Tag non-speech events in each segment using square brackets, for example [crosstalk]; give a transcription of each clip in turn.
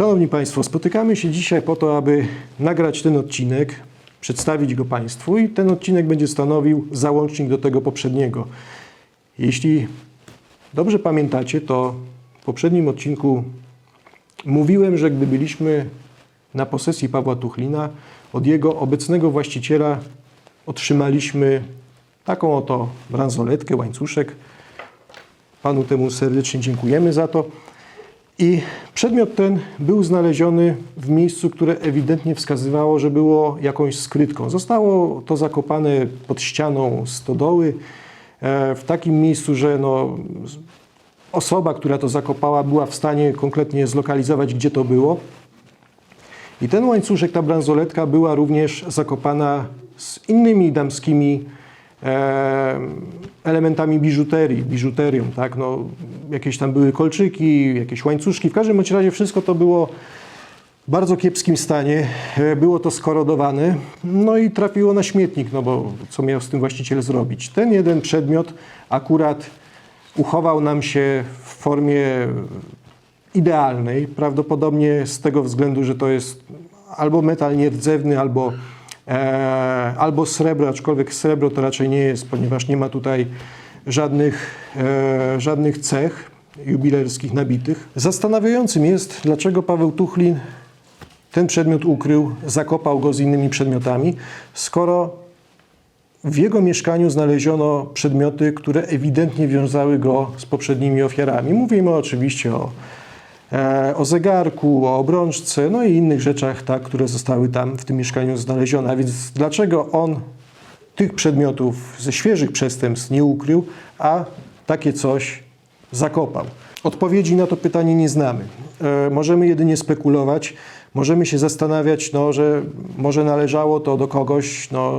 Szanowni Państwo, spotykamy się dzisiaj po to, aby nagrać ten odcinek, przedstawić go Państwu i ten odcinek będzie stanowił załącznik do tego poprzedniego. Jeśli dobrze pamiętacie, to w poprzednim odcinku mówiłem, że gdy byliśmy na posesji Pawła Tuchlina, od jego obecnego właściciela otrzymaliśmy taką oto bransoletkę, łańcuszek. Panu temu serdecznie dziękujemy za to. I przedmiot ten był znaleziony w miejscu, które ewidentnie wskazywało, że było jakąś skrytką. Zostało to zakopane pod ścianą stodoły e, w takim miejscu, że no, osoba, która to zakopała, była w stanie konkretnie zlokalizować, gdzie to było. I ten łańcuszek, ta bransoletka była również zakopana z innymi damskimi elementami biżuterii, biżuterią, tak, no, jakieś tam były kolczyki, jakieś łańcuszki, w każdym razie wszystko to było w bardzo kiepskim stanie, E, było to skorodowane, no i trafiło na śmietnik, no bo co miał z tym właściciel zrobić? Ten jeden przedmiot akurat uchował nam się w formie idealnej, prawdopodobnie z tego względu, że to jest albo metal nierdzewny, albo, albo srebro, aczkolwiek srebro to raczej nie jest, ponieważ nie ma tutaj żadnych, e, żadnych cech jubilerskich nabitych. Zastanawiającym jest, dlaczego Paweł Tuchlin ten przedmiot ukrył, zakopał go z innymi przedmiotami, skoro w jego mieszkaniu znaleziono przedmioty, które ewidentnie wiązały go z poprzednimi ofiarami. Mówimy oczywiście o, e, o zegarku, o obrączce, no i innych rzeczach, tak, które zostały tam w tym mieszkaniu znalezione. A więc dlaczego on tych przedmiotów ze świeżych przestępstw nie ukrył, a takie coś zakopał? Odpowiedzi na to pytanie nie znamy. E, możemy jedynie spekulować, możemy się zastanawiać, no, że może należało to do kogoś, no,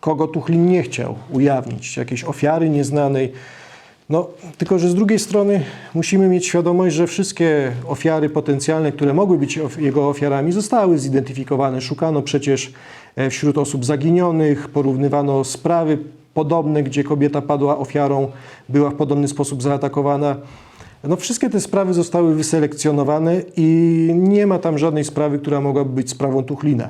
kogo Tuchlin nie chciał ujawnić, jakiejś ofiary nieznanej. No, tylko, że z drugiej strony musimy mieć świadomość, że wszystkie ofiary potencjalne, które mogły być jego ofiarami, zostały zidentyfikowane. Szukano przecież e, wśród osób zaginionych, porównywano sprawy podobne, gdzie kobieta padła ofiarą, była w podobny sposób zaatakowana. No, wszystkie te sprawy zostały wyselekcjonowane i nie ma tam żadnej sprawy, która mogłaby być sprawą Tuchlina.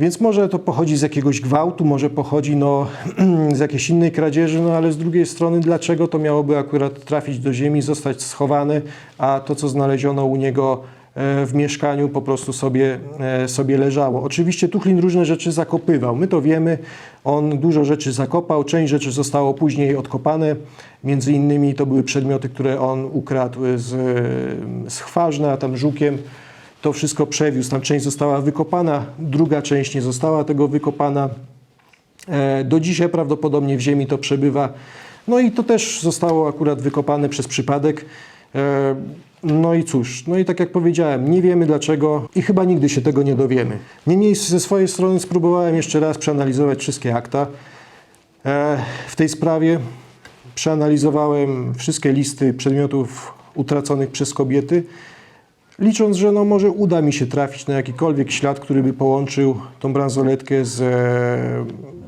Więc może to pochodzi z jakiegoś gwałtu, może pochodzi no, [clears throat] z jakiejś innej kradzieży, no ale z drugiej strony, dlaczego to miałoby akurat trafić do ziemi, zostać schowane, a to, co znaleziono u niego e, w mieszkaniu, po prostu sobie, e, sobie leżało. Oczywiście Tuchlin różne rzeczy zakopywał, my to wiemy, on dużo rzeczy zakopał, część rzeczy zostało później odkopane, między innymi to były przedmioty, które on ukradł z, z tam żukiem, to wszystko przewiózł. Tam część została wykopana, druga część nie została tego wykopana. E, Do dzisiaj prawdopodobnie w ziemi to przebywa. No i to też zostało akurat wykopane przez przypadek. E, No i cóż, no i tak jak powiedziałem, nie wiemy dlaczego i chyba nigdy się tego nie dowiemy. Niemniej ze swojej strony spróbowałem jeszcze raz przeanalizować wszystkie akta e, w tej sprawie. Przeanalizowałem wszystkie listy przedmiotów utraconych przez kobiety licząc, że no może uda mi się trafić na jakikolwiek ślad, który by połączył tą bransoletkę z,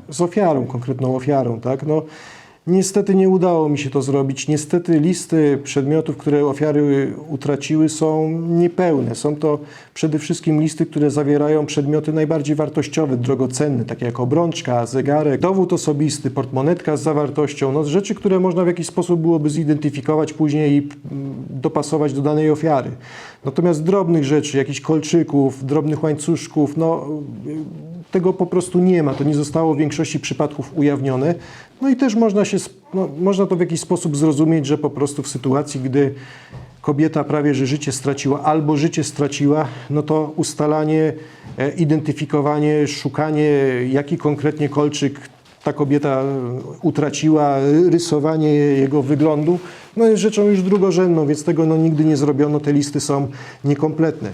z ofiarą, konkretną ofiarą, tak? No, niestety nie udało mi się to zrobić. Niestety listy przedmiotów, które ofiary utraciły są niepełne. Są to przede wszystkim listy, które zawierają przedmioty najbardziej wartościowe, drogocenne, takie jak obrączka, zegarek, dowód osobisty, portmonetka z zawartością, no rzeczy, które można w jakiś sposób byłoby zidentyfikować później i dopasować do danej ofiary. Natomiast drobnych rzeczy, jakichś kolczyków, drobnych łańcuszków, no tego po prostu nie ma. To nie zostało w większości przypadków ujawnione. No i też można, się, no, można to w jakiś sposób zrozumieć, że po prostu w sytuacji, gdy kobieta prawie że życie straciła albo życie straciła, no to ustalanie, e, identyfikowanie, szukanie, jaki konkretnie kolczyk ta kobieta utraciła, rysowanie jego wyglądu, no jest rzeczą już drugorzędną, więc tego no, nigdy nie zrobiono, te listy są niekompletne.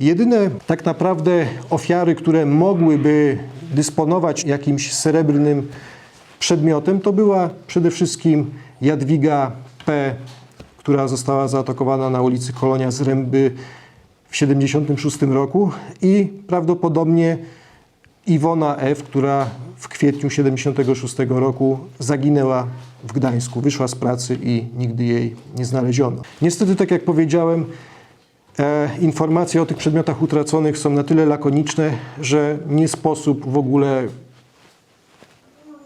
Jedyne tak naprawdę ofiary, które mogłyby dysponować jakimś srebrnym przedmiotem, to była przede wszystkim Jadwiga P., która została zaatakowana na ulicy Kolonia z Ręby w 1976 roku i prawdopodobnie Iwona F., która w kwietniu 76 roku zaginęła w Gdańsku. Wyszła z pracy i nigdy jej nie znaleziono. Niestety, tak jak powiedziałem, E, informacje o tych przedmiotach utraconych są na tyle lakoniczne, że nie sposób w ogóle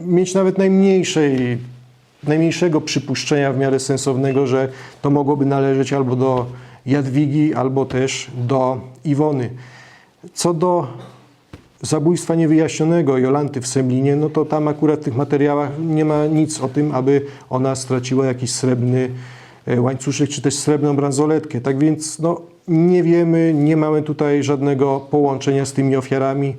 mieć nawet najmniejszej, najmniejszego przypuszczenia w miarę sensownego, że to mogłoby należeć albo do Jadwigi, albo też do Iwony. Co do zabójstwa niewyjaśnionego Jolanty w Semlinie, no to tam akurat w tych materiałach nie ma nic o tym, aby ona straciła jakiś srebrny e, łańcuszek, czy też srebrną bransoletkę. Tak więc no, nie wiemy, nie mamy tutaj żadnego połączenia z tymi ofiarami.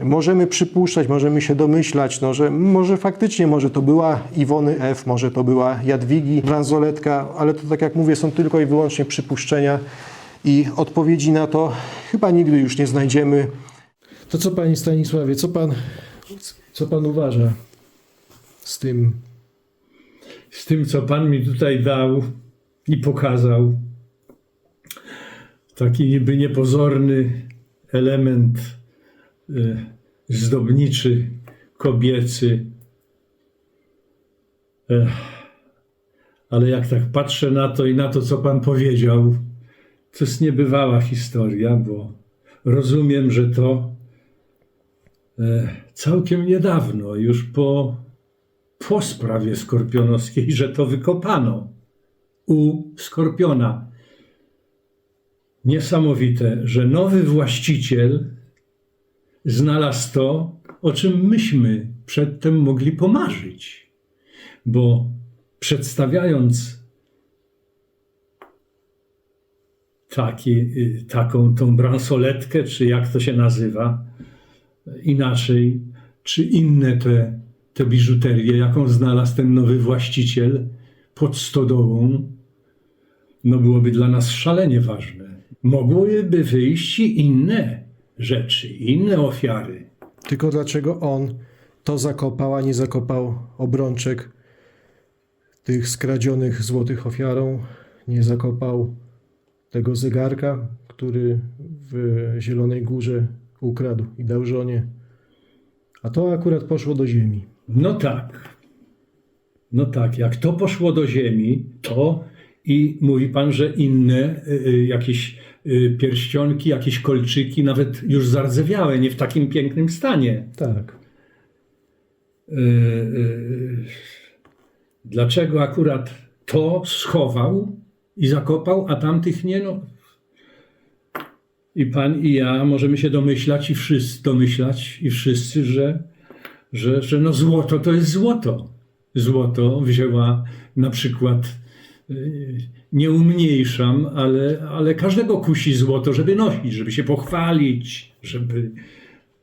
Możemy przypuszczać, możemy się domyślać, no, że może faktycznie, może to była Iwony F., może to była Jadwigi bransoletka, ale to tak jak mówię, są tylko i wyłącznie przypuszczenia i odpowiedzi na to chyba nigdy już nie znajdziemy. To co Panie Stanisławie, co Pan, co pan uważa z tym? z tym, co Pan mi tutaj dał i pokazał. Taki niby niepozorny element y, zdobniczy, kobiecy. Ale jak tak patrzę na to i na to, co Pan powiedział, to jest niebywała historia, bo rozumiem, że to całkiem niedawno, już po po sprawie skorpionowskiej, że to wykopano u skorpiona. Niesamowite, że nowy właściciel znalazł to, o czym myśmy przedtem mogli pomarzyć. Bo przedstawiając taki, y, taką tą bransoletkę, czy jak to się nazywa, inaczej, czy inne te tę biżuterię, jaką znalazł ten nowy właściciel pod stodołą, no byłoby dla nas szalenie ważne. Mogłyby wyjść inne rzeczy, inne ofiary. Tylko dlaczego on to zakopał, a nie zakopał obrączek tych skradzionych złotych ofiarą? Nie zakopał tego zegarka, który w Zielonej Górze ukradł i dał żonie. A to akurat poszło do ziemi. No tak. No tak, jak to poszło do ziemi, to i mówi pan, że inne y, y, jakieś y, pierścionki, jakieś kolczyki, nawet już zardzewiałe, nie w takim pięknym stanie. Tak. Y, y, Dlaczego akurat to schował i zakopał, a tamtych nie? No. I pan i ja możemy się domyślać i wszyscy domyślać i wszyscy, że, że, że no złoto to jest złoto. Złoto wzięła na przykład, y, nie umniejszam, ale, ale każdego kusi złoto, żeby nosić, żeby się pochwalić, żeby,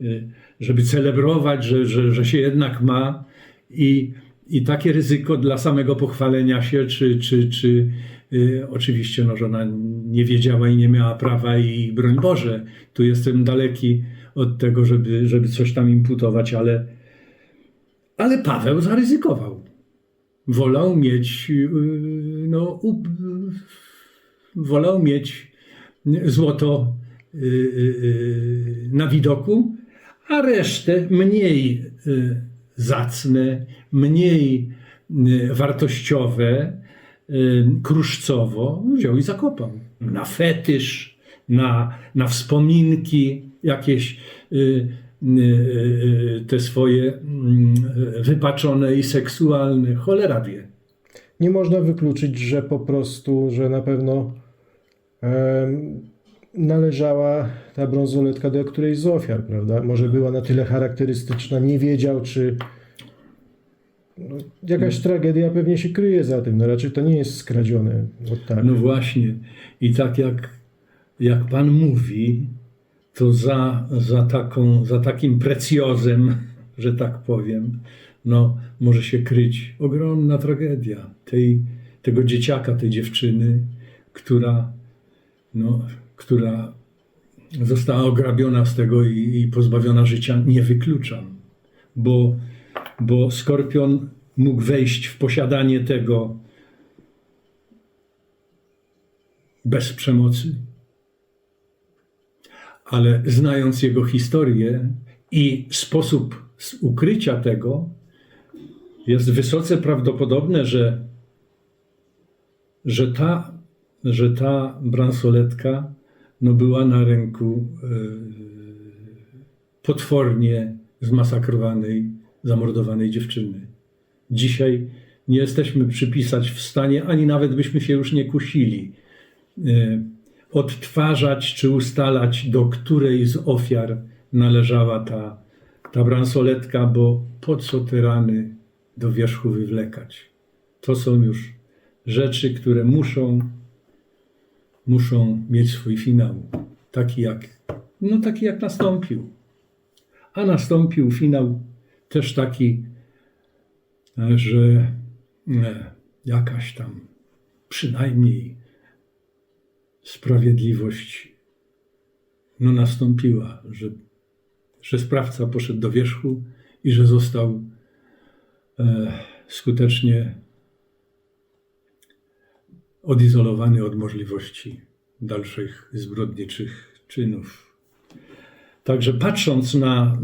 y, żeby celebrować, że, że, że się jednak ma. I, i takie ryzyko dla samego pochwalenia się, czy, czy, czy oczywiście no, żona nie wiedziała i nie miała prawa i broń Boże, tu jestem daleki od tego, żeby, żeby coś tam imputować, ale, ale Paweł zaryzykował. Wolał mieć, y, no, wolał mieć złoto y, y, y, na widoku, a resztę mniej y, zacne, mniej y, wartościowe, y, kruszcowo wziął i zakopał. Na fetysz, na, na wspominki, jakieś y, y, y, te swoje mm, wypaczone i seksualne. Cholera wie. Nie można wykluczyć, że po prostu, że na pewno należała ta brązoletka do którejś z ofiar, prawda? Może była na tyle charakterystyczna, nie wiedział, czy no, jakaś tragedia pewnie się kryje za tym. No raczej to nie jest skradzione od tak. No właśnie. I tak jak, jak Pan mówi, to za, za, taką, za takim precjozem, [laughs] że tak powiem, no, może się kryć ogromna tragedia tej, tego dzieciaka, tej dziewczyny, która, no, która została ograbiona z tego i, i pozbawiona życia. Nie wykluczam, bo, bo skorpion mógł wejść w posiadanie tego bez przemocy. Ale znając jego historię i sposób ukrycia tego, jest wysoce prawdopodobne, że, że, ta, że ta bransoletka no była na ręku e, potwornie zmasakrowanej, zamordowanej dziewczyny. Dzisiaj nie jesteśmy przypisać w stanie, ani nawet byśmy się już nie kusili, e, odtwarzać czy ustalać, do której z ofiar należała ta, ta bransoletka, bo po co te rany do wierzchu wywlekać? To są już rzeczy, które muszą, muszą mieć swój finał. Taki jak, no taki jak nastąpił. A nastąpił finał też taki, e, że e, jakaś tam przynajmniej sprawiedliwość no nastąpiła, że, że sprawca poszedł do wierzchu i że został e, skutecznie odizolowany od możliwości dalszych zbrodniczych czynów. Także patrząc na,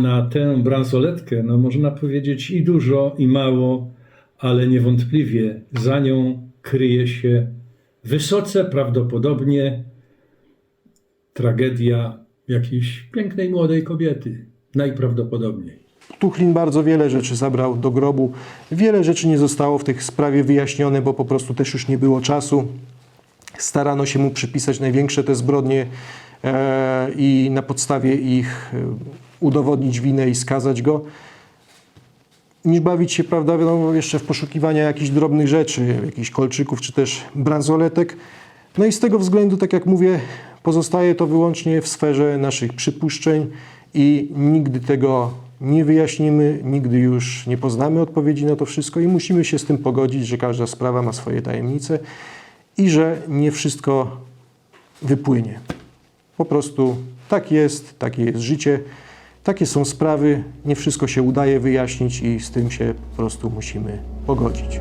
na tę bransoletkę, no można powiedzieć i dużo, i mało, ale niewątpliwie za nią kryje się wysoce prawdopodobnie tragedia jakiejś pięknej młodej kobiety. Najprawdopodobniej. Tuchlin bardzo wiele rzeczy zabrał do grobu. Wiele rzeczy nie zostało w tej sprawie wyjaśnione, bo po prostu też już nie było czasu. Starano się mu przypisać największe te zbrodnie i na podstawie ich e, udowodnić winę i skazać go. Niż bawić się, prawda, no, jeszcze w poszukiwania jakichś drobnych rzeczy, jakichś kolczyków czy też bransoletek. No i z tego względu, tak jak mówię, pozostaje to wyłącznie w sferze naszych przypuszczeń i nigdy tego nie wyjaśnimy, nigdy już nie poznamy odpowiedzi na to wszystko i musimy się z tym pogodzić, że każda sprawa ma swoje tajemnice i że nie wszystko wypłynie. Po prostu tak jest, takie jest życie, takie są sprawy, nie wszystko się udaje wyjaśnić i z tym się po prostu musimy pogodzić.